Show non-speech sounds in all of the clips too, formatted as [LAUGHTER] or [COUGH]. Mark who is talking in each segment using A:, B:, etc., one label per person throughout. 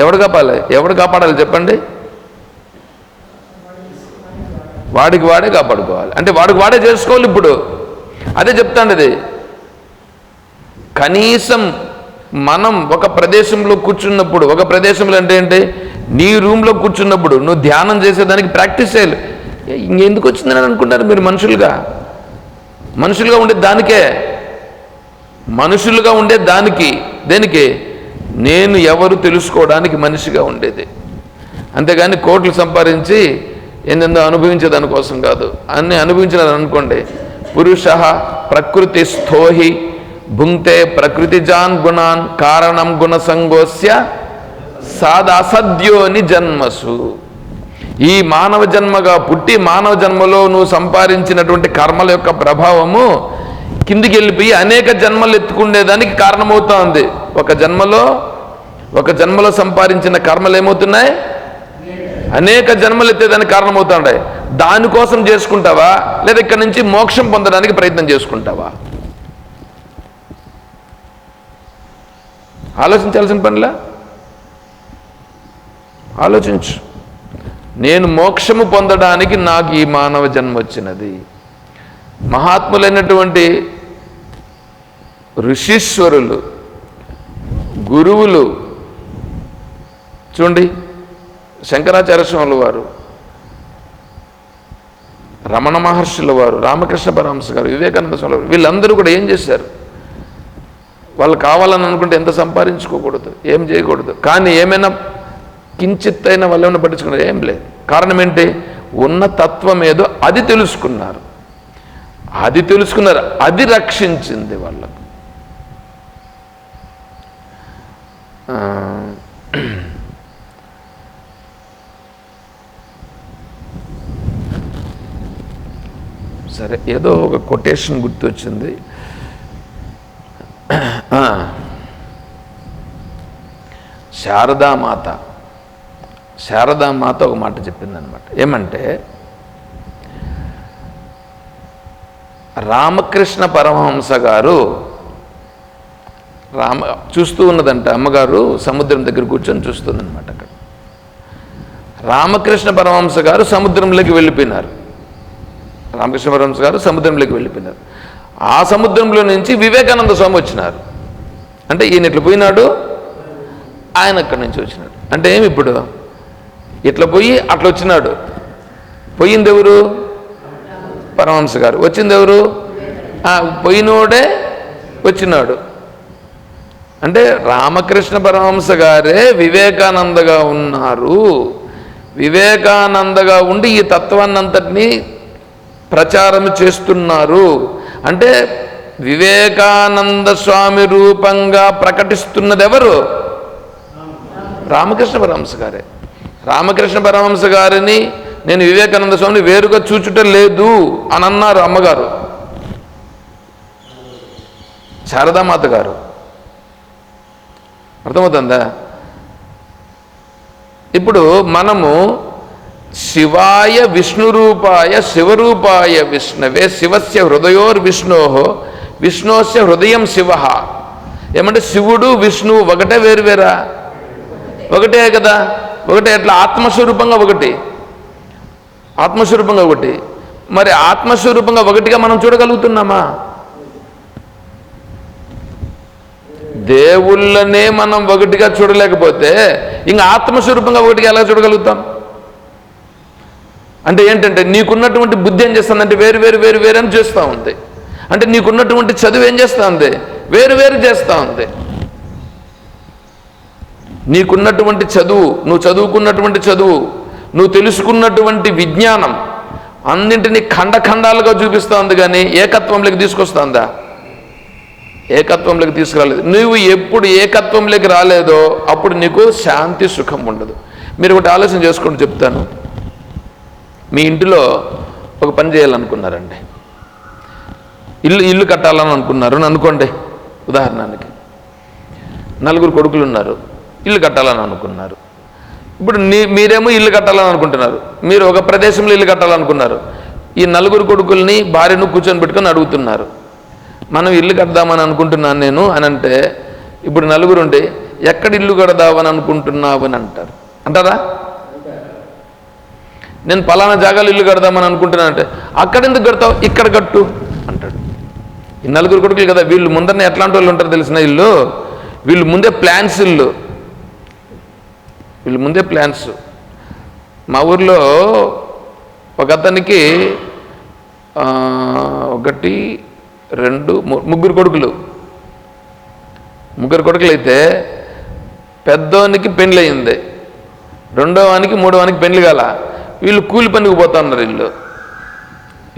A: ఎవడు కాపాలి ఎవడు కాపాడాలి చెప్పండి? వాడికి వాడే కాపాడుకోవాలి. అంటే వాడికి వాడే చేసుకోవాలి ఇప్పుడు. అదే చెప్తాండి అది కనీసం మనం ఒక ప్రదేశంలో కూర్చున్నప్పుడు ఒక ప్రదేశంలో అంటే ఏంటి? నీ రూమ్లో కూర్చున్నప్పుడు నువ్వు ధ్యానం చేసేదానికి ప్రాక్టీస్ చేయాలి. ఇంకెందుకు వచ్చిందని అనుకుంటారు మీరు మనుషులుగా? మనుషులుగా ఉండే దానికే. మనుషులుగా ఉండే దానికి. దేనికి? నేను ఎవరు తెలుసుకోవడానికి మనిషిగా ఉండేది. అంతేగాని కోట్లు సంపాదించి ఏందో అనుభవించే దానికోసం కాదు. అన్ని అనుభవించిన అనుకోండి. పురుష ప్రకృతి స్థోహి భుంక్తే ప్రకృతిజాన్ గుణాన్ కారణం గుణసంగోస్య సాదసద్యోని జన్మసు. ఈ మానవ జన్మగా పుట్టి మానవ జన్మలో నువ్వు సంపాదించినటువంటి కర్మల యొక్క ప్రభావము కిందికి వెళ్ళిపోయి అనేక జన్మలు ఎత్తుకుండేదానికి కారణమవుతోంది ఒక జన్మలో ఒక జన్మలో సంపాదించిన కర్మలు ఏమవుతున్నాయి? అనేక జన్మలు ఎత్తేదానికి కారణమవుతాయి దానికోసం చేసుకుంటావా? లేదా ఇక్కడి నుంచి మోక్షం పొందడానికి ప్రయత్నం చేసుకుంటావా? ఆలోచించాల్సిన పనిలా? ఆలోచించు. నేను మోక్షము పొందడానికి నాకు ఈ మానవ జన్మ వచ్చినది. మహాత్ములైనటువంటి ఋషీశ్వరులు గురువులు చూడండి శంకరాచార్య స్వాముల వారు రమణ మహర్షుల వారు రామకృష్ణ పరమహంస గారు వివేకానంద స్వామి వారు వీళ్ళందరూ కూడా ఏం చేశారు? వాళ్ళు కావాలని అనుకుంటే ఎంత సంపాదించుకోకూడదు ఏం చేయకూడదు. కానీ ఏమైనా కించిత్ అయినా వాళ్ళు ఏమైనా పట్టించుకున్నారు? ఏం లేదు. కారణం ఏంటి? ఉన్న తత్వం ఏదో అది తెలుసుకున్నారు. అది తెలుసుకున్నారు అది రక్షించింది వాళ్ళకు. సరే ఏదో ఒక కొటేషన్ గుర్తొచ్చింది. శారదామాత. శారదామాత ఒక మాట చెప్పిందనమాట. ఏమంటే రామకృష్ణ పరమహంస గారు రామ చూస్తూ ఉన్నదంట అమ్మగారు సముద్రం దగ్గర కూర్చొని చూస్తుందన్నమాట అక్కడ. రామకృష్ణ పరమహంస గారు సముద్రంలోకి వెళ్ళిపోయినారు. రామకృష్ణ పరమహంస గారు సముద్రంలోకి వెళ్ళిపోయినారు. ఆ సముద్రంలో నుంచి వివేకానంద స్వామి వచ్చినారు. అంటే ఈయన ఇట్లా పోయినాడు? ఆయన అక్కడి నుంచి వచ్చినాడు. అంటే ఏమి ఇప్పుడు? ఇట్లా పోయి అట్లా వచ్చినాడు? పోయింది ఎవరు? పరమహంస గారు. వచ్చింది ఎవరు? పోయినోడే వచ్చినాడు. అంటే రామకృష్ణ పరమహంస గారే వివేకానందగా ఉన్నారు. వివేకానందగా ఉండి ఈ తత్వాన్నంతటినీ ప్రచారం చేస్తున్నారు. అంటే వివేకానంద స్వామి రూపంగా ప్రకటిస్తున్నది ఎవరు రామకృష్ణ పరమహంస గారే. రామకృష్ణ పరమహంస గారిని నేను వివేకానంద స్వామిని వేరుగా చూచుట లేదు అని అన్నారు అమ్మగారు. శారదామాత గారు. అర్థమవుతుందా? ఇప్పుడు మనము శివాయ విష్ణురూపాయ శివరూపాయ విష్ణవే శివస్య హృదయోర్ విష్ణో విష్ణోస్య హృదయం శివ. ఏమంటే శివుడు విష్ణువు ఒకటే వేరు వేరా? ఒకటే కదా? ఒకటే అట్లా ఆత్మస్వరూపంగా ఒకటి. ఆత్మస్వరూపంగా ఒకటి. మరి ఆత్మస్వరూపంగా ఒకటిగా మనం చూడగలుగుతున్నామా? దేవుళ్ళనే మనం ఒకటిగా చూడలేకపోతే ఇంకా ఆత్మస్వరూపంగా ఒకటిగా ఎలా చూడగలుగుతాం? అంటే ఏంటంటే నీకున్నటువంటి బుద్ధి ఏం చేస్తుందంటే వేరు వేరు వేరు వేరు అని చేస్తూ ఉంది. అంటే నీకున్నటువంటి చదువు ఏం చేస్తూ ఉంది? వేరు వేరు చేస్తూ ఉంది. నీకున్నటువంటి చదువు నువ్వు చదువుకున్నటువంటి చదువు నువ్వు తెలుసుకున్నటువంటి విజ్ఞానం అన్నింటినీ ఖండఖండాలుగా చూపిస్తూ ఉంది కానీ ఏకత్వంలోకి తీసుకొస్తుందా? ఏకత్వంలోకి తీసుకురాలేదు. నువ్వు ఎప్పుడు ఏకత్వంలోకి రాలేదో అప్పుడు నీకు శాంతి సుఖం ఉండదు. మీరు ఒకటి ఆలోచన చేసుకుంటూ చెప్తాను. మీ ఇంటిలో ఒక పని చేయాలనుకున్నారండి. ఇల్లు ఇల్లు కట్టాలని అనుకున్నారు. అనుకోండి ఉదాహరణకి. నలుగురు కొడుకులు ఉన్నారు. ఇల్లు కట్టాలని అనుకున్నారు. ఇప్పుడు మీరేమో ఇల్లు కట్టాలని అనుకుంటున్నారు. మీరు ఒక ప్రదేశంలో ఇల్లు కట్టాలనుకున్నారు ఈ నలుగురు కొడుకుల్ని భార్యను కూర్చొని పెట్టుకొని అడుగుతున్నారు. మనం ఇల్లు కడదామని అనుకుంటున్నాను నేను అని అంటే ఇప్పుడు నలుగురుండి ఎక్కడ ఇల్లు కడదామని అనుకుంటున్నావు అని అంటారు. అంటారా? నేను పలానా జాగాలు ఇల్లు కడదామని అనుకుంటున్నాను అంటే అక్కడ ఎందుకు కడతావు? ఇక్కడ కట్టు అంటాడు. ఈ నలుగురు కొడుకులు కదా వీళ్ళు ముందరనే ఎట్లాంటి వాళ్ళు ఉంటారు తెలిసిన ఇల్లు వీళ్ళు ముందే ప్లాన్స్ ఇల్లు. వీళ్ళు ముందే ప్లాన్స్. మా ఊర్లో ఒక అతనికి ఒకటి రెండు ము- ముగ్గురు కొడుకులు. ముగ్గురు కొడుకులు అయితే పెద్దవానికి పెండ్లి అయింది రెండోవానికి మూడోవానికి మూడో కాల. వీళ్ళు కూలి పనికి పోతా ఉన్నారు వీళ్ళు.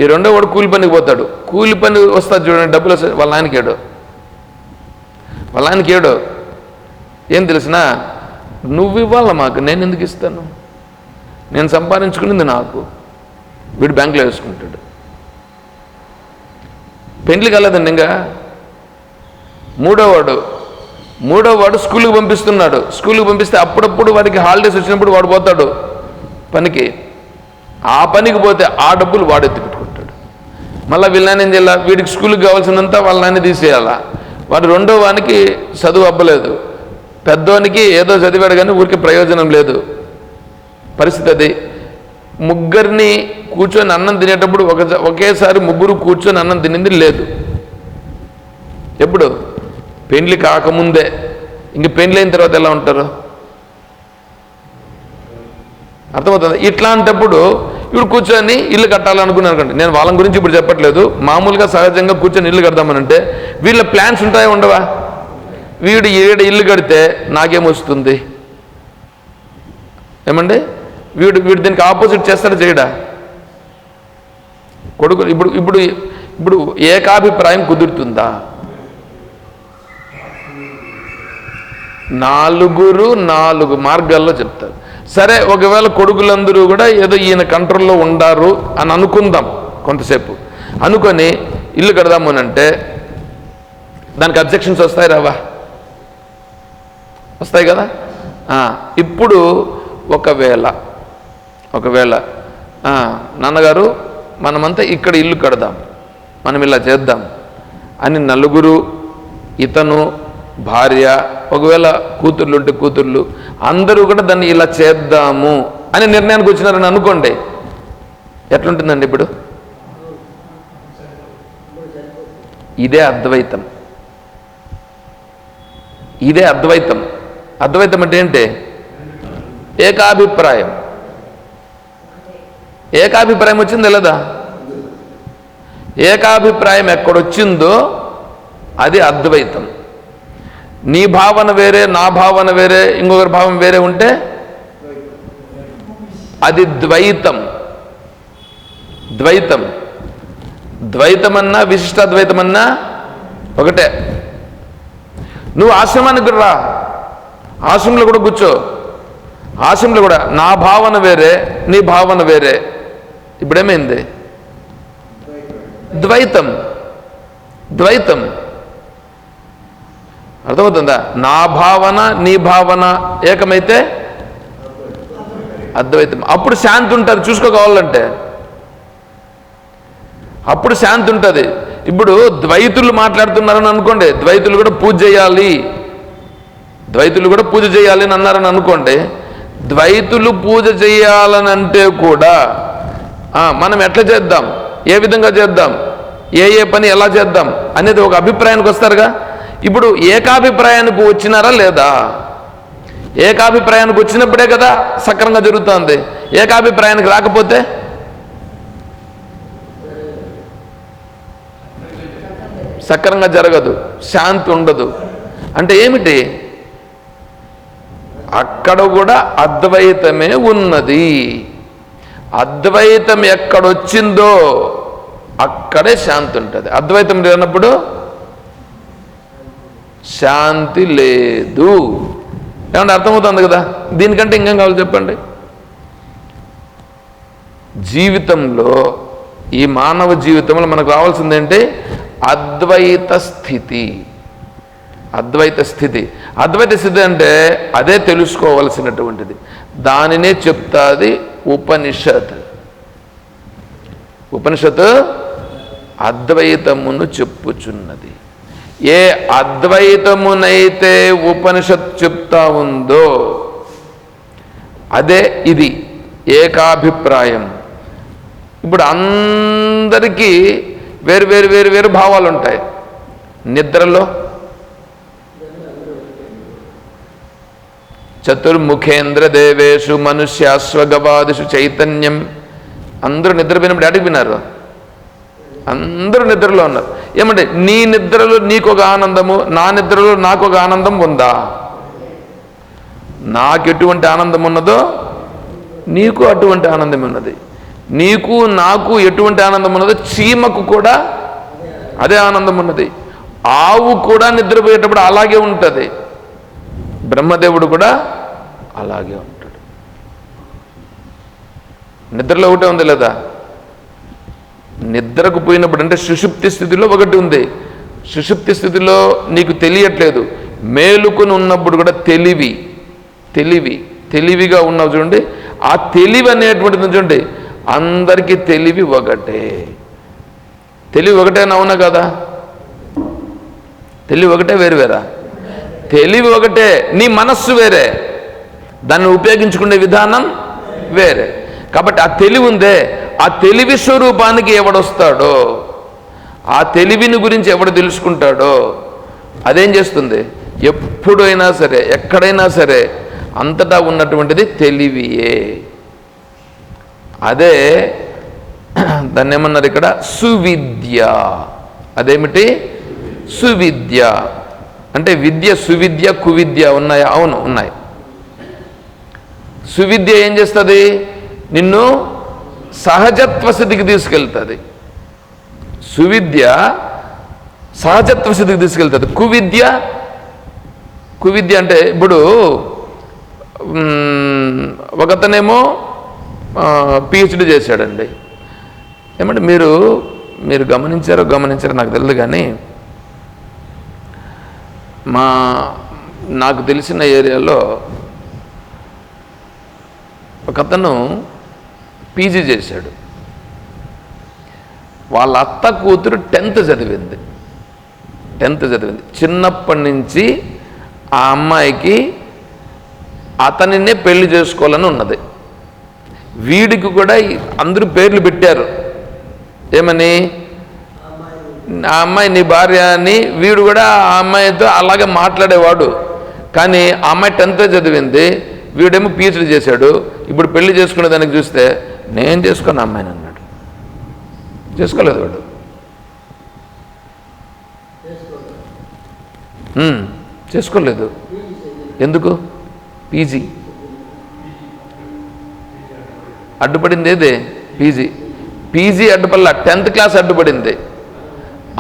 A: ఈ రెండో వాడు కూలి పనికి పోతాడు. కూలి పని వస్తాడు చూడండి డబ్బులు వస్తాయి. వాళ్ళ ఆయనకేడు వాళ్ళ ఆయనకేడు ఏడు. ఏం తెలిసినా? నువ్వు ఇవ్వాలా మాకు నేను ఎందుకు ఇస్తాను? నేను సంపాదించుకునేది నాకు. వీడు బ్యాంకులో వేసుకుంటాడు. పెండ్లి కాలేదండి ఇంకా? మూడోవాడు మూడోవాడు స్కూల్కి పంపిస్తున్నాడు. స్కూల్కి పంపిస్తే అప్పుడప్పుడు వాడికి హాలిడేస్ వచ్చినప్పుడు వాడు పోతాడు పనికి. ఆ పనికి పోతే ఆ డబ్బులు వాడు ఎత్తి పెట్టుకుంటాడు మళ్ళీ వీళ్ళని ఏం చేయాలి? వీడికి స్కూల్కి కావాల్సినంత వాళ్ళ నాన్న తీసేయాలా? వాడు రెండో వానికి చదువు అవ్వలేదు పెద్దవానికి ఏదో చదివాడు కానీ ఊరికి ప్రయోజనం లేదు. పరిస్థితి అది. ముగ్గురిని కూర్చొని అన్నం తినేటప్పుడు ఒక ఒకేసారి ముగ్గురు కూర్చొని అన్నం తినింది లేదు. ఎప్పుడు? పెండ్లి కాకముందే. ఇంక పెండ్లి అయిన తర్వాత ఎలా ఉంటారు? అర్థమవుతుంది? ఇట్లాంటప్పుడు ఇప్పుడు కూర్చొని ఇల్లు కట్టాలనుకున్నానుకోండి నేను వాళ్ళ గురించి ఇప్పుడు చెప్పట్లేదు. మామూలుగా సహజంగా కూర్చొని ఇల్లు కడదామనంటే వీళ్ళ ప్లాన్స్ ఉంటాయా ఉండవా? వీడు ఈడ ఇల్లు కడితే నాకేమొస్తుంది? ఏమండి? వీడు వీడు దీనికి ఆపోజిట్ చేస్తాడా చేయడా? కొడుకు ఇప్పుడు ఇప్పుడు ఇప్పుడు ఏకాభిప్రాయం కుదురుతుందా? నాలుగురు నాలుగు మార్గాల్లో చెప్తారు. సరే ఒకవేళ కొడుకులందరూ కూడా ఏదో ఈయన కంట్రోల్లో ఉండారు అని అనుకుందాం కొంతసేపు. అనుకొని ఇల్లు కడదాము అంటే దానికి అబ్జెక్షన్స్ వస్తాయి రావా? వస్తాయి కదా? ఇప్పుడు ఒకవేళ ఒకవేళ నాన్నగారు మనమంతా ఇక్కడ ఇల్లు కడదాం మనం ఇలా చేద్దాం అని నలుగురు ఇతను భార్య ఒకవేళ కూతుర్లు ఉంటే కూతుర్లు అందరూ కూడా దాన్ని ఇలా చేద్దాము అని నిర్ణయానికి వచ్చినారని అనుకోండి. ఎట్లుంటుందండి ఇప్పుడు? ఇదే అద్వైతం. ఇదే అద్వైతం. అద్వైతం అంటే ఏంటి? ఏకాభిప్రాయం. ఏకాభిప్రాయం వచ్చింది లేదా? ఏకాభిప్రాయం ఎక్కడొచ్చిందో అది అద్వైతం. నీ భావన వేరే నా భావన వేరే ఇంకొకరి భావం వేరే ఉంటే అది ద్వైతం. ద్వైతం. ద్వైతమన్నా విశిష్టాద్వైతమన్నా ఒకటే. నువ్వు ఆశ్రమానికి రా. ఆశ్రమంలో కూడా కూర్చో. ఆశ్రమంలో కూడా నా భావన వేరే నీ భావన వేరే. ఇప్పుడేమైంది? ద్వైతం. ద్వైతం. అర్థమవుతుందా? నా భావన నీ భావన ఏకమైతే అద్వైతం అప్పుడు శాంతి ఉంటుంది. చూసుకోవాలంటే. అప్పుడు శాంతి ఉంటుంది. ఇప్పుడు ద్వైతులు మాట్లాడుతున్నారని అనుకోండి. ద్వైతులు కూడా పూజ చేయాలి. ద్వైతులు కూడా పూజ చేయాలి అని అన్నారని అనుకోండి. ద్వైతులు పూజ చేయాలని అంటే కూడా మనం ఎట్లా చేద్దాం? ఏ విధంగా చేద్దాం? ఏ ఏ పని ఎలా చేద్దాం? అనేది ఒక అభిప్రాయానికి వస్తారుగా? ఇప్పుడు ఏకాభిప్రాయానికి వచ్చినారా లేదా? ఏకాభిప్రాయానికి వచ్చినప్పుడే కదా సక్రంగా జరుగుతుంది. ఏకాభిప్రాయానికి రాకపోతే? సక్రంగా జరగదు. శాంతి ఉండదు. అంటే ఏమిటి? అక్కడ కూడా అద్వైతమే ఉన్నది. అద్వైతం ఎక్కడొచ్చిందో అక్కడే శాంతి ఉంటుంది. అద్వైతం లేనప్పుడు శాంతి లేదు. ఏమంటే అర్థమవుతుంది కదా? దీనికంటే ఇంకేం కావాలి చెప్పండి? జీవితంలో ఈ మానవ జీవితంలో మనకు రావాల్సింది ఏంటి? అద్వైత స్థితి. అద్వైత స్థితి. అద్వైత స్థితి అంటే అదే తెలుసుకోవలసినటువంటిది. దానినే చెప్తాది ఉపనిషత్. ఉపనిషత్ అద్వైతమును చెప్పుచున్నది. ఏ అద్వైతమునైతే ఉపనిషత్ చెప్తా ఉందో అదే ఇది ఏకాభిప్రాయం. ఇప్పుడు అందరికీ వేరు వేరు వేరు వేరు భావాలు ఉంటాయి. నిద్రలో చతుర్ముఖేంద్ర దేవేషు మనుష్యాశ్వగవాదిషు చైతన్యం. అందరూ నిద్రపోయినప్పుడు అడిగిపోయినారు అందరూ నిద్రలో ఉన్నారు. ఏమంటే నీ నిద్రలో నీకు ఒక ఆనందము నా నిద్రలో నాకు ఒక ఆనందం ఉందా? నాకు ఎటువంటి ఆనందం ఉన్నదో నీకు అటువంటి ఆనందం ఉన్నది. నీకు నాకు ఎటువంటి ఆనందం ఉన్నదో చీమకు కూడా అదే ఆనందం ఉన్నది. ఆవు కూడా నిద్రపోయేటప్పుడు అలాగే ఉంటుంది. బ్రహ్మదేవుడు కూడా అలాగే ఉంటాడు. నిద్రలో ఒకటే ఉంది లేదా? నిద్రకు పోయినప్పుడు అంటే సుషుప్తి స్థితిలో ఒకటి ఉంది. సుషుప్తి స్థితిలో నీకు తెలియట్లేదు. మేలుకొని ఉన్నప్పుడు కూడా తెలివి తెలివి తెలివిగా ఉన్నావు చూడండి. ఆ తెలివి అనేటువంటిది చూడండి. అందరికీ తెలివి ఒకటే. తెలివి ఒకటేనా అవునా కదా? తెలివి ఒకటే వేరు వేరా? తెలివి ఒకటే. నీ మనస్సు వేరే. దాన్ని ఉపయోగించుకునే విధానం వేరే. కాబట్టి ఆ తెలివి ఉందే. ఆ తెలివి స్వరూపానికి ఎవడొస్తాడో ఆ తెలివిని గురించి ఎవడు తెలుసుకుంటాడో అదేం చేస్తుంది? ఎప్పుడైనా సరే ఎక్కడైనా సరే అంతటా ఉన్నటువంటిది తెలివియే. అదే దాన్ని ఏమన్నారు ఇక్కడ? సువిద్య. అదేమిటి? సువిద్య. అంటే విద్య సువిద్య కువిద్య ఉన్నాయా? అవును ఉన్నాయి. సువిద్య ఏం చేస్తుంది? నిన్ను సహజత్వ స్థితికి తీసుకెళ్తుంది. సువిద్య సహజత్వ స్థితికి తీసుకెళ్తుంది. కువిద్య కువిద్య అంటే ఇప్పుడు ఒకతనేమో పిహెచ్డి చేశాడండి. ఏమంటే మీరు మీరు గమనించారో గమనించారో నాకు తెలియదు కానీ మా నాకు తెలిసిన ఏరియాలో ఒక అతను పీజీ చేశాడు. వాళ్ళ అత్త కూతురు టెన్త్ చదివింది. టెన్త్ చదివింది. చిన్నప్పటి నుంచి ఆ అమ్మాయికి అతనినే పెళ్ళి చేసుకోవాలని ఉన్నది. వీడికి కూడా అందరూ పేర్లు పెట్టారు. ఏమని? ఆ అమ్మాయి నీ భార్య అని వీడు కూడా ఆ అమ్మాయితో అలాగే మాట్లాడేవాడు. కానీ ఆ అమ్మాయి టెన్త్ చదివింది. వీడేమో పీహెచ్డీ చేశాడు. ఇప్పుడు పెళ్ళి చేసుకునే దానికి చూస్తే నేను చేసుకున్న అమ్మాయిని అన్నాడు చేసుకోలేదు వాడు. చేసుకోలేదు. ఎందుకు? పీజీ. అడ్డుపడింది ఏదే? పీజీ. పీజీ అడ్డుపల్ల టెన్త్ క్లాస్ అడ్డుపడింది.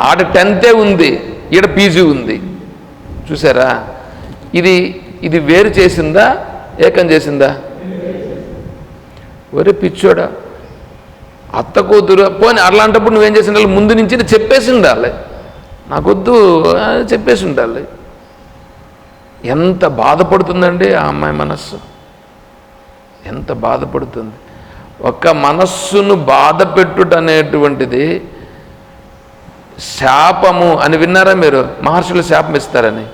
A: ఆడ టెన్తే ఉంది ఈడ పీజీ ఉంది. చూసారా? ఇది ఇది వేరు చేసిందా ఏకం చేసిందా? ఒరే పిచ్చోడా అత్త కూతురు పోనీ అట్లాంటప్పుడు నువ్వేం చేసి ఉండాలి ముందు నుంచి చెప్పేసి ఉండాలి నాకొద్దు చెప్పేసి ఉండాలి ఎంత బాధపడుతుందండి ఆ అమ్మాయి మనస్సు. ఎంత బాధపడుతుంది. ఒక్క మనస్సును బాధ పెట్టుట అనేటువంటిది శాపము అని విన్నారా మీరు? మహర్షులు శాపం ఇస్తారని.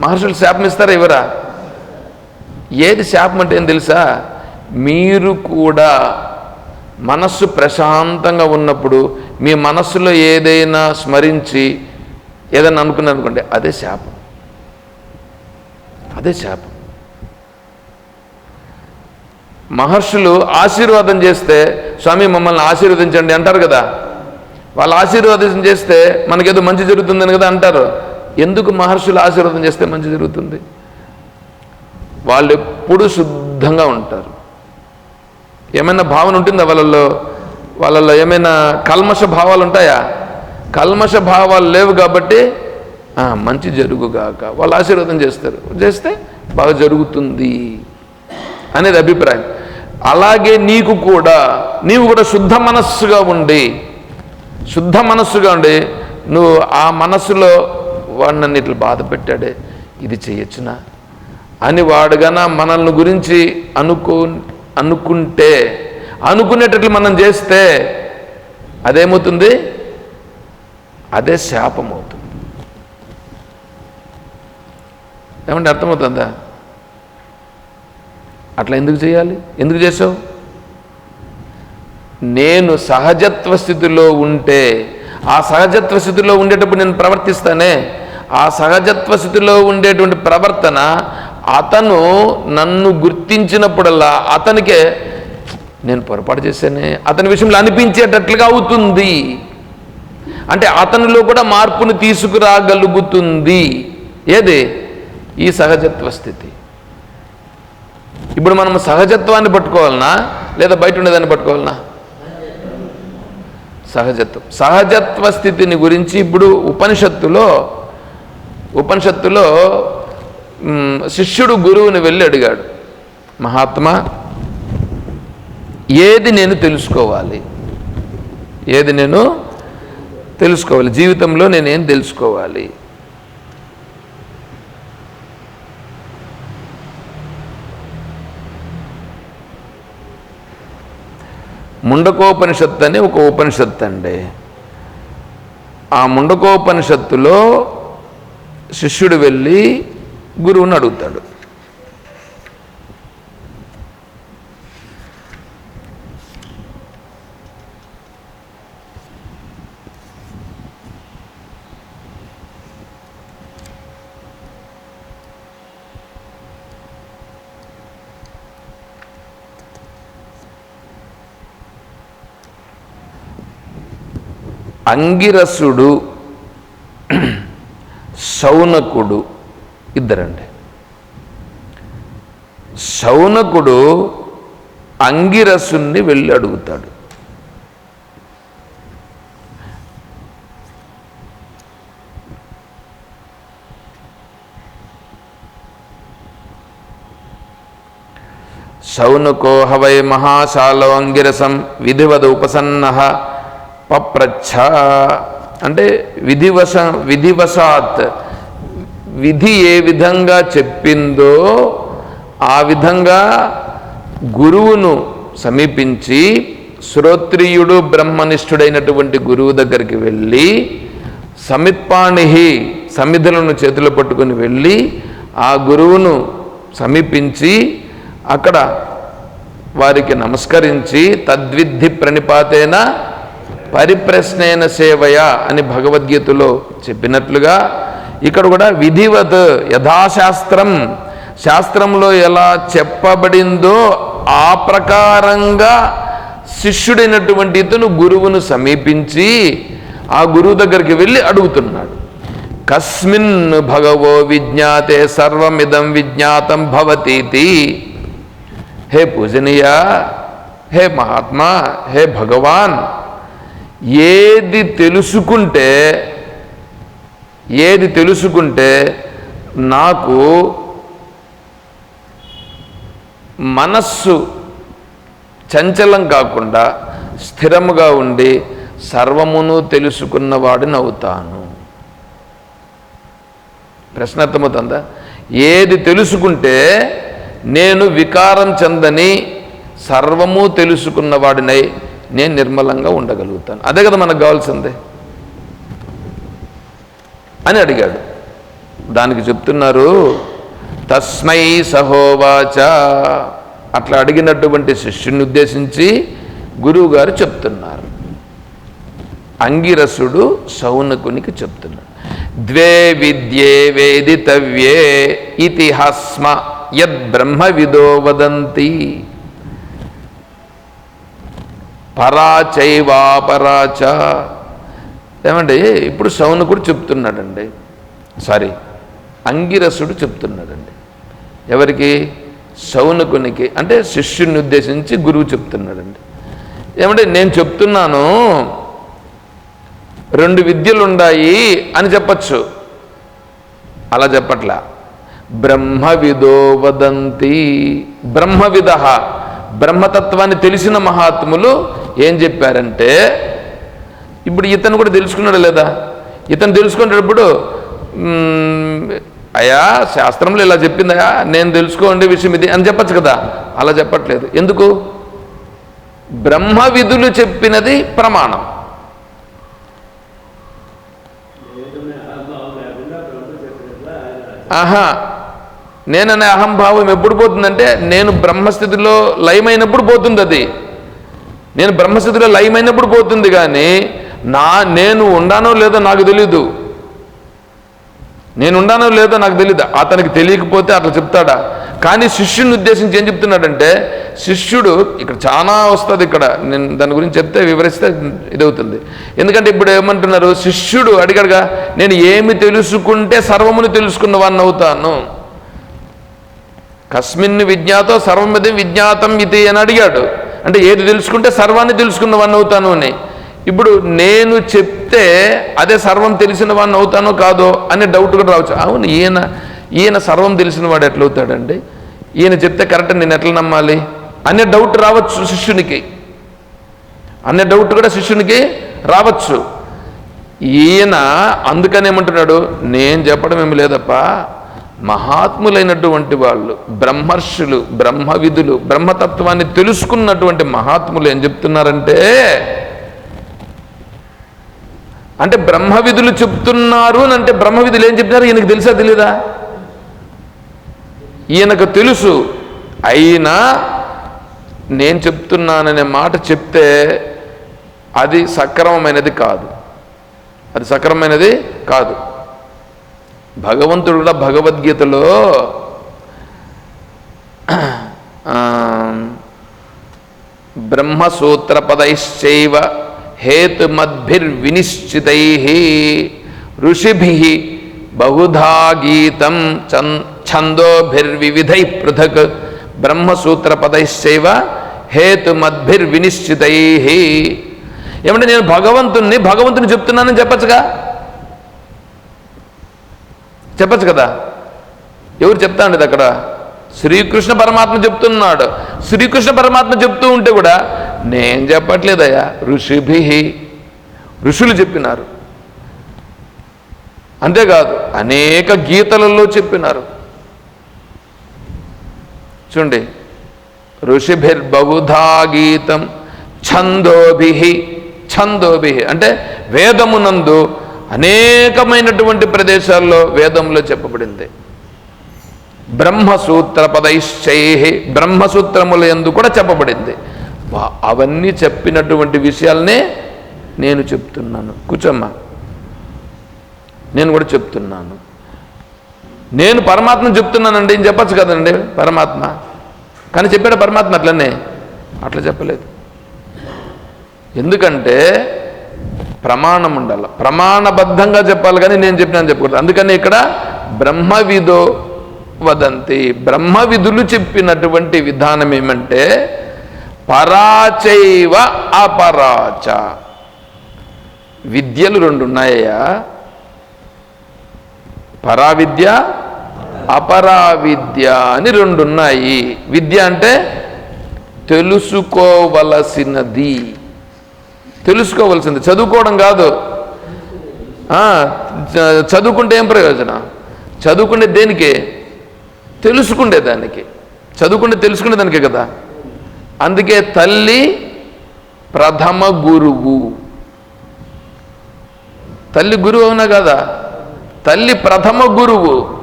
A: మహర్షులు శాపం ఇస్తారా ఇవరా ఏది శాపం అంటే ఏం తెలుసా? మీరు కూడా మనస్సు ప్రశాంతంగా ఉన్నప్పుడు మీ మనస్సులో ఏదైనా స్మరించి ఏదైనా అనుకున్నారు అనుకోండి అదే శాపం. అదే శాపం. మహర్షులు ఆశీర్వాదం చేస్తే స్వామి మమ్మల్ని ఆశీర్వదించండి అంటారు కదా. వాళ్ళు ఆశీర్వాదం చేస్తే మనకేదో మంచి జరుగుతుందని కదా అంటారు. ఎందుకు మహర్షులు ఆశీర్వాదం చేస్తే మంచి జరుగుతుంది? వాళ్ళు ఎప్పుడూ శుద్ధంగా ఉంటారు. ఏమైనా భావన ఉంటుందా వాళ్ళల్లో? వాళ్ళల్లో ఏమైనా కల్మష భావాలు ఉంటాయా? కల్మష భావాలు లేవు కాబట్టి మంచి జరుగుగాక వాళ్ళు ఆశీర్వాదం చేస్తారు. చేస్తే బాగా జరుగుతుంది అనేది అభిప్రాయం. అలాగే నీకు కూడా నీవు కూడా శుద్ధ మనస్సుగా ఉండి శుద్ధ మనస్సుగా ఉండి నువ్వు ఆ మనస్సులో వాడు నన్ను ఇట్లా బాధ పెట్టాడే ఇది చేయొచ్చునా? అని వాడుగా మనల్ని గురించి అనుకో అనుకుంటే అనుకునేటట్లు మనం చేస్తే అదేమవుతుంది? అదే శాపం అవుతుంది ఏమంటే అర్థమవుతుందా? అట్లా ఎందుకు చేయాలి? ఎందుకు చేసావు? నేను సహజత్వ స్థితిలో ఉంటే ఆ సహజత్వ స్థితిలో ఉండేటప్పుడు నేను ప్రవర్తిస్తానే ఆ సహజత్వ స్థితిలో ఉండేటువంటి ప్రవర్తన అతను నన్ను గుర్తించినప్పుడల్లా అతనికే నేను పొరపాటు చేశానే. అతని విషయంలో అనిపించేటట్లుగా అవుతుంది. అంటే అతనిలో కూడా మార్పును తీసుకురాగలుగుతుంది. ఏది? ఈ సహజత్వ స్థితి. ఇప్పుడు మనం సహజత్వాన్ని పట్టుకోవాలనా? లేదా బయట ఉండేదాన్ని పట్టుకోవాలనా? సహజత్వం. సహజత్వ స్థితిని గురించి ఇప్పుడు ఉపనిషత్తులో ఉపనిషత్తులో శిష్యుడు గురువుని వెళ్ళి అడిగాడు మహాత్మా ఏది నేను తెలుసుకోవాలి? ఏది నేను తెలుసుకోవాలి? జీవితంలో నేనేం తెలుసుకోవాలి? ముండకోపనిషత్తు అని ఒక ఉపనిషత్తు అండి. ఆ ముండకోపనిషత్తులో శిష్యుడు వెళ్ళి గురువుని అడుగుతాడు. అంగిరసుడు [CLEARS THROAT] శౌనకుడు ఇద్దరండి. శౌనకుడు అంగిరసుని వెళ్ళి అడుగుతాడు. శౌనుకో హవై మహాశాలో అంగిరసం విధివద ఉపసన్న పప్రచ్ఛ. అంటే విధివశ విధివశాత్ విధి ఏ విధంగా చెప్పిందో ఆ విధంగా గురువును సమీపించి శ్రోత్రియుడు బ్రహ్మనిష్ఠుడైనటువంటి గురువు దగ్గరికి వెళ్ళి సమిత్పాణిహి సమిధులను చేతులు పట్టుకొని వెళ్ళి ఆ గురువును సమీపించి అక్కడ వారికి నమస్కరించి తద్విద్ధి ప్రణిపాతేన పరిప్రశ్నేన సేవయ అని భగవద్గీతలో చెప్పినట్లుగా ఇక్కడ కూడా విధివత్ యథాశాస్త్రం. శాస్త్రంలో ఎలా చెప్పబడిందో ఆ ప్రకారంగా శిష్యుడైనటువంటి ఇతను గురువును సమీపించి ఆ గురువు దగ్గరికి వెళ్ళి అడుగుతున్నాడు. కస్మిన్ భగవో విజ్ఞాతే సర్వమిదం విజ్ఞాతం భవతీతి. హే పూజనీయ హే మహాత్మా హే భగవాన్ ఏది తెలుసుకుంటే ఏది తెలుసుకుంటే నాకు మనస్సు చంచలం కాకుండా స్థిరముగా ఉండి సర్వమును తెలుసుకున్నవాడిని అవుతాను. ప్రశ్నార్థమవుతుందా ఏది తెలుసుకుంటే నేను వికారం చెందని సర్వము తెలుసుకున్నవాడినై నేను నిర్మలంగా ఉండగలుగుతాను. అదే కదా మనకు కావాల్సిందే. అని అడిగాడు. దానికి చెప్తున్నారు తస్మై సహోవాచ. అట్లా అడిగినటువంటి శిష్యుని ఉద్దేశించి గురువుగారు చెప్తున్నారు. అంగిరసుడు శౌనకునికి చెప్తున్నాడు. ద్వే విద్యే వేదితవ్యే ఇతిహాస్మ యద్ బ్రహ్మవిదో వదంతి. పరాచైవాపరాచ ఏమండి ఇప్పుడు శౌనకుడు చెప్తున్నాడండి. సారీ అంగిరసుడు చెప్తున్నాడండి. ఎవరికి? శౌనకునికి అంటే శిష్యుని ఉద్దేశించి గురువు చెప్తున్నాడండి. ఏమంటే నేను చెప్తున్నాను రెండు విద్యలు ఉన్నాయి అని చెప్పచ్చు. అలా చెప్పట్లా. బ్రహ్మవిదో వదంతి. బ్రహ్మవిద బ్రహ్మతత్వాన్ని తెలిసిన మహాత్ములు ఏం చెప్పారంటే ఇప్పుడు ఇతను కూడా తెలుసుకున్నాడు లేదా? ఇతను తెలుసుకునేటప్పుడు అయా అయ్యా శాస్త్రంలో ఇలా చెప్పిందయా నేను తెలుసుకోండి విషయం ఇది అని చెప్పచ్చు కదా? అలా చెప్పట్లేదు. ఎందుకు? బ్రహ్మ విధులు చెప్పినది ప్రమాణం. ఆహా నేననే అహంభావం ఎప్పుడు పోతుందంటే నేను బ్రహ్మస్థితిలో లయమైనప్పుడు పోతుంది అది నేను బ్రహ్మస్థితిలో లయమైనప్పుడు పోతుంది కానీ నా నేను ఉండానో లేదో నాకు తెలీదు. నేను ఉండానో లేదో నాకు తెలియదు అతనికి తెలియకపోతే అట్లా చెప్తాడా? కానీ శిష్యుని ఉద్దేశించి ఏం చెప్తున్నాడంటే శిష్యుడు ఇక్కడ చాలా వస్తుంది ఇక్కడ. నేను దాని గురించి చెప్తే వివరిస్తే ఇదవుతుంది. ఎందుకంటే ఇప్పుడు ఏమంటున్నారు? శిష్యుడు అడిగాడుగా నేను ఏమి తెలుసుకుంటే సర్వమును తెలుసుకున్న వాడిని అవుతాను. కస్మిన్ విజ్ఞాతో సర్వమిది విజ్ఞాతం ఇది అని అడిగాడు. అంటే ఏది తెలుసుకుంటే సర్వాన్ని తెలుసుకున్న వాడిని అవుతాను అని. ఇప్పుడు నేను చెప్తే అదే సర్వం తెలిసిన వాడిని అవుతానో కాదో అనే డౌట్ కూడా రావచ్చు. అవును ఈయన ఈయన సర్వం తెలిసిన వాడు ఎట్లవుతాడండి? ఈయన చెప్తే కరెక్ట్ నేను ఎట్లా నమ్మాలి? అనే డౌట్ రావచ్చు శిష్యునికి. అనే డౌట్ కూడా శిష్యునికి రావచ్చు. ఈయన అందుకని ఏమంటున్నాడు? నేను చెప్పడం ఏమి లేదప్పా. మహాత్ములైనటువంటి వాళ్ళు బ్రహ్మర్షులు బ్రహ్మవిధులు బ్రహ్మతత్వాన్ని తెలుసుకున్నటువంటి మహాత్ములు ఏం చెప్తున్నారంటే అంటే బ్రహ్మవిధులు చెప్తున్నారు అని అంటే బ్రహ్మవిధులు ఏం చెప్తున్నారు ఈయనకు తెలుసా తెలీదా? ఈయనకు తెలుసు. అయినా నేను చెప్తున్నాననే మాట చెప్తే అది సక్రమమైనది కాదు. అది సక్రమమైనది కాదు. భగవంతుడు కూడా భగవద్గీతలో ఆ, బ్రహ్మసూత్రపదైశ్చైవ హేతుమద్భిర్వినిశ్చితై ఋషిభి బహుధా గీతం చన్ ఛందోభిర్వివిధై పృథక్ బ్రహ్మసూత్రపదైశ్చైవ హేతుమద్భిర్వినిశ్చితై ఏమంటే నేను భగవంతుణ్ణి భగవంతుని చెప్తున్నానని చెప్పచ్చుగా? చెప్పచ్చు కదా? ఎవరు చెప్తా ఉండేది అక్కడ? శ్రీకృష్ణ పరమాత్మ చెప్తున్నాడు. శ్రీకృష్ణ పరమాత్మ చెప్తూ ఉంటే కూడా నేను చెప్పట్లేదయ్యా. ఋషిభి ఋషులు చెప్పినారు. అంతేకాదు అనేక గీతలలో చెప్పినారు. చూడండి. ఋషిభిర్బహుధా గీతం ఛందోభి ఛందోభి అంటే వేదమునందు అనేకమైనటువంటి ప్రదేశాల్లో వేదంలో చెప్పబడింది. బ్రహ్మసూత్ర పదైశ్చై బ్రహ్మసూత్రముల ఎందు కూడా చెప్పబడింది. అవన్నీ చెప్పినటువంటి విషయాలనే నేను చెప్తున్నాను. కూర్చోమ్మా. నేను కూడా చెప్తున్నాను. నేను పరమాత్మ చెప్తున్నానండి ఏం చెప్పచ్చు కదండి పరమాత్మ. కానీ చెప్పాడు పరమాత్మ అట్లనే. అట్లా చెప్పలేదు. ఎందుకంటే ప్రమాణం ఉండాలి. ప్రమాణబద్ధంగా చెప్పాలి కానీ నేను చెప్పినాను చెప్పకూడదు. అందుకని ఇక్కడ బ్రహ్మవిదో వదంతి. బ్రహ్మవిధులు చెప్పినటువంటి విధానం ఏమంటే పరాచైవ అపరాచ. విద్యలు రెండు ఉన్నాయా పరావిద్య అపరావిద్య అని రెండు ఉన్నాయి విద్య అంటే తెలుసుకోవలసినది. తెలుసుకోవలసింది. చదువుకోవడం కాదు. చదువుకుంటే ఏం ప్రయోజనం? చదువుకుంటే దేనికి? తెలుసుకుండే దానికి చదువుకుంటే తెలుసుకునే దానికే కదా. అందుకే తల్లి ప్రథమ గురువు. తల్లి గురువు అవునా కదా? తల్లి ప్రథమ గురువు.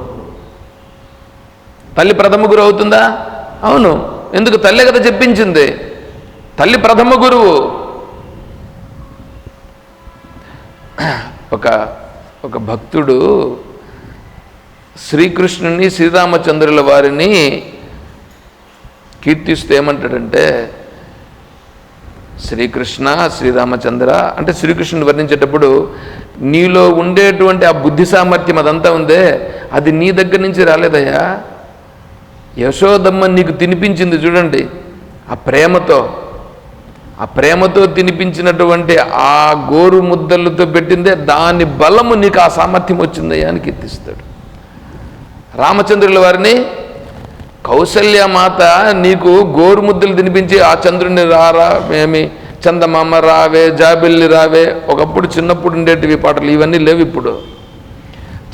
A: తల్లి ప్రథమ గురువు అవుతుందా? అవును. ఎందుకు? తల్లే కదా చెప్పించింది. తల్లి ప్రథమ గురువు. ఒక ఒక భక్తుడు శ్రీకృష్ణుని శ్రీరామచంద్రుల వారిని కీర్తిస్తే ఏమంటాడంటే శ్రీకృష్ణ శ్రీరామచంద్ర అంటే శ్రీకృష్ణుని వర్ణించేటప్పుడు నీలో ఉండేటువంటి ఆ బుద్ధి సామర్థ్యం అదంతా ఉందే అది నీ దగ్గర నుంచి రాలేదయ్యా. యశోదమ్మ నీకు తినిపించింది చూడండి ఆ ప్రేమతో ఆ ప్రేమతో తినిపించినటువంటి ఆ గోరు ముద్దలతో పెట్టిందే దాని బలము నీకు ఆ సామర్థ్యం వచ్చిందయ్యా అని కీర్తిస్తాడు. రామచంద్రుల వారిని కౌసల్య మాత నీకు గోరుముద్దలు తినిపించి ఆ చంద్రుని రారా ఏమి? చందమామ రావే జాబిల్లి రావే ఒకప్పుడు చిన్నప్పుడు ఉండేటివి పాటలు ఇవన్నీ లేవు ఇప్పుడు.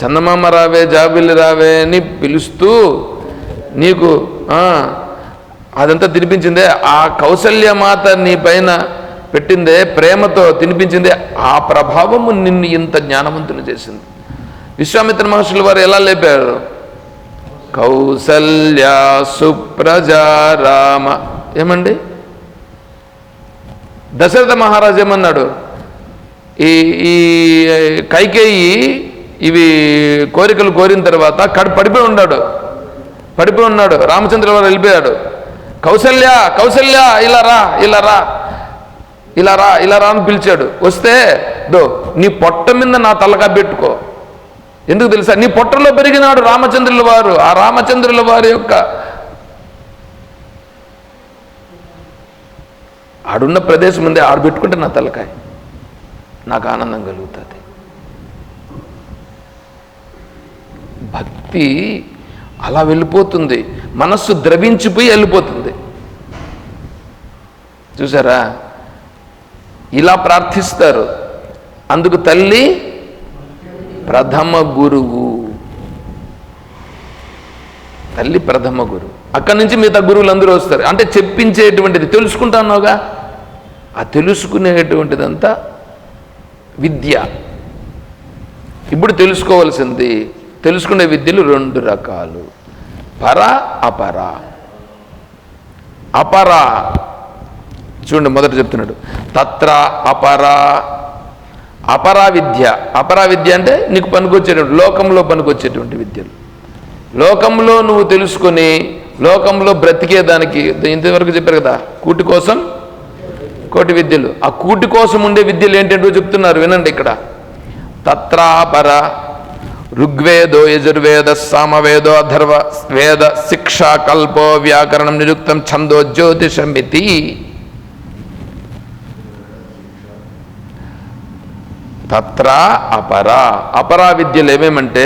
A: చందమామ రావే జాబిల్లి రావే అని పిలుస్తూ నీకు అదంతా తినిపించిందే ఆ కౌసల్య మాత నీ పైన పెట్టిందే ప్రేమతో తినిపించిందే ఆ ప్రభావము నిన్ను ఇంత జ్ఞానవంతుని చేసింది. విశ్వామిత్ర మహర్షులు వారు ఎలా లేపారు? కౌసల్యా సుప్రజారామ ఏమండి? దశరథ మహారాజు ఏమన్నాడు? ఈ ఈ కైకేయి ఇవి కోరికలు కోరిన తర్వాత కడు పడిపోయి ఉన్నాడు. పడిపోయి ఉన్నాడు. రామచంద్ర వారు వెళ్ళిపోయాడు. కౌసల్య కౌసల్య ఇలా రా ఇలా రా ఇలా రా ఇలా రా అని పిలిచాడు. వస్తే దో నీ పొట్ట మీద నా తలకా పెట్టుకో. ఎందుకు తెలుసా? నీ పొట్టలో పెరిగినాడు రామచంద్రుల వారు. ఆ రామచంద్రుల వారి యొక్క ఆడున్న ప్రదేశం ఉంది ఆడు పెట్టుకుంటే నా తలకాయ. నాకు ఆనందం కలుగుతుంది. భక్తి అలా వెళ్ళిపోతుంది. మనస్సు ద్రవించిపోయి వెళ్ళిపోతుంది. చూసారా? ఇలా ప్రార్థిస్తారు. అందుకు తల్లి ప్రథమ గురువు. తల్లి ప్రథమ గురువు. అక్కడి నుంచి మిగతా గురువులు అందరూ వస్తారు. అంటే చెప్పించేటువంటిది. తెలుసుకుంటున్నావుగా ఆ తెలుసుకునేటువంటిదంతా విద్య. ఇప్పుడు తెలుసుకోవాల్సింది తెలుసుకునే విద్యలు రెండు రకాలు. పర అపర. అపర. చూడండి మొదట చెప్తున్నాడు. తత్ర అపర అపరావిద్య. విద్య విద్య అంటే నీకు పనికొచ్చేటువంటి లోకంలో పనికొచ్చేటువంటి విద్యలు. లోకంలో నువ్వు తెలుసుకొని లోకంలో బ్రతికేదానికి ఇంతవరకు చెప్పారు కదా కూటి కోసం కోటి విద్యలు. ఆ కూటి కోసం ఉండే విద్యలు ఏంటంటో చెప్తున్నారు వినండి ఇక్కడ. తత్రాపర ఋగ్వేదో యజుర్వేద సామవేదో అధర్వ వేద శిక్ష కల్పో వ్యాకరణం నిరుక్తం ఛందో జ్యోతిషమితి. తత్ర అపర. అపరా విద్యలు ఏమేమంటే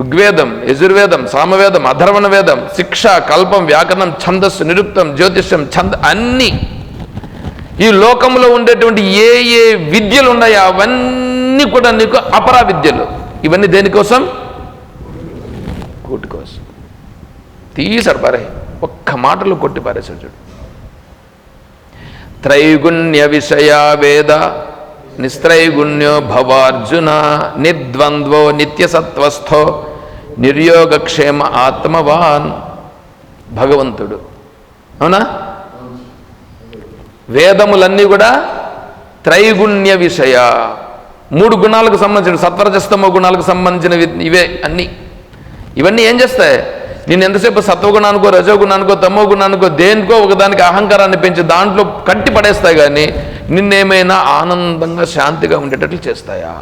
A: ఋగ్వేదం యజుర్వేదం సామవేదం అధర్వణ వేదం శిక్ష కల్పం వ్యాకరణం ఛందస్సు నిరుక్తం జ్యోతిష్యం ఛంద అన్నీ. ఈ లోకంలో ఉండేటువంటి ఏ ఏ విద్యలు ఉన్నాయో అవన్నీ కూడా నీకు అపరా విద్యలు. ఇవన్నీ దేనికోసం కూటి కోసం తీసాడు పారే ఒక్క మాటలు కొట్టి పారేశాడు చూడు. త్రైగుణ్య విషయ వేద నిస్త్రైగుణ్యో భవార్జున నిర్ద్వంద్వో నిత్యసత్వస్థో నిర్యోగక్షేమ ఆత్మవాన్. భగవంతుడు. అవునా? వేదములన్నీ కూడా త్రైగుణ్య విషయ. మూడు గుణాలకు సంబంధించిన సత్వరజస్తమ గుణాలకు సంబంధించిన ఇవే అన్నీ. ఇవన్నీ ఏం చేస్తాయి? నేను ఎంతసేపు సత్వగుణానికో రజోగుణానికో తమో గుణానికో దేనికో ఒకదానికి అహంకారాన్ని పెంచి దాంట్లో కట్టి పడేస్తాయి కానీ నిన్నేమైనా ఆనందంగా శాంతిగా ఉండేటట్లు చేస్తాయా?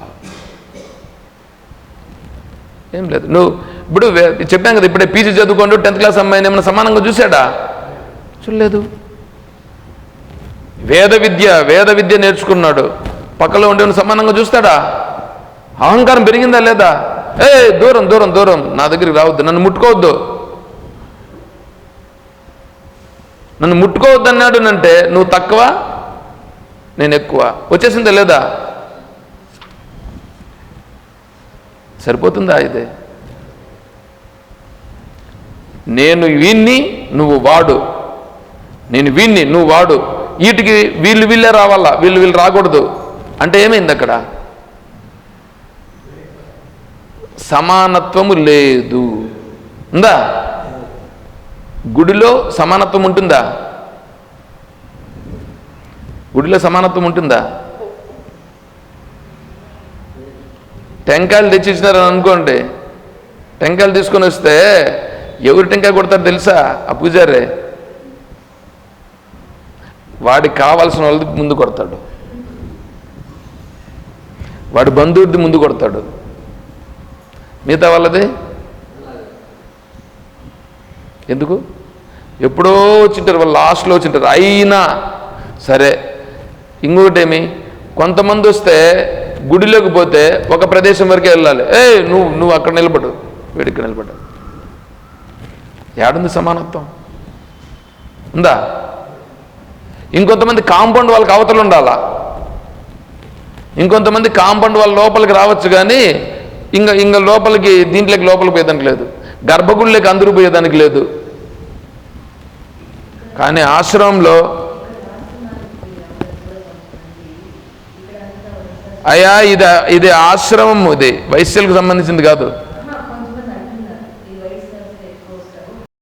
A: ఏం లేదు. నువ్వు ఇప్పుడు చెప్పాను కదా ఇప్పుడే పీజీ చదువుకోండు టెన్త్ క్లాస్ అమ్మాయిని ఏమైనా సమానంగా చూశాడా? చూడలేదు. వేద విద్య వేద విద్య నేర్చుకున్నాడు. పక్కలో ఉండే సమానంగా చూస్తాడా? అహంకారం పెరిగిందా లేదా? ఏ దూరం దూరం దూరం. నా దగ్గరికి రావద్దు. నన్ను ముట్టుకోవద్దు. నన్ను ముట్టుకోవద్దు అన్నాడు అంటే నువ్వు తక్కువ? నేను ఎక్కువ. వచ్చేసిందా లేదా? సరిపోతుందా ఇదే? నేను వీన్ని నువ్వు వాడు. నేను వీన్ని నువ్వు వాడు. వీటికి వీళ్ళు వీళ్ళే రావాలా? వీళ్ళు వీళ్ళు రాకూడదు. అంటే ఏమైంది అక్కడ? సమానత్వము లేదు. ఉందా? గుడిలో సమానత్వం ఉంటుందా? గుడిలో సమానత్వం ఉంటుందా? టెంకాయలు తెచ్చిచ్చినారని అనుకోండి. టెంకాయలు తీసుకొని వస్తే ఎవరు టెంకాయ కొడతారు తెలుసా ఆ పూజారే? వాడికి కావాల్సిన వాళ్ళది ముందు కొడతాడు. వాడి బంధువుడిది ముందు కొడతాడు. మిగతా వాళ్ళది? ఎందుకు? ఎప్పుడో వచ్చింటారు వాళ్ళు లాస్ట్లో వచ్చింటారు. అయినా సరే ఇంకొకటేమి? కొంతమంది వస్తే గుడిలోకి పోతే ఒక ప్రదేశం వరకే వెళ్ళాలి. ఏ నువ్వు నువ్వు అక్కడ నిలబడు. వీడిక్కడ నిలబడు ఏడుంది సమానత్వం? ఉందా? ఇంకొంతమంది కాంపౌండ్ వాళ్ళకి అవతలు ఉండాలా? ఇంకొంతమంది కాంపౌండ్ వాళ్ళ లోపలికి రావచ్చు కానీ ఇంకా ఇంకా లోపలికి దీంట్లోకి లోపలికి పోయేదానికి లేదు. గర్భగుడిలోకి అందరూ పోయేదానికి లేదు. కానీ ఆశ్రమంలో అయ్యా ఇది ఇది ఆశ్రమం ఇది. వైశ్యులకు సంబంధించింది కాదు.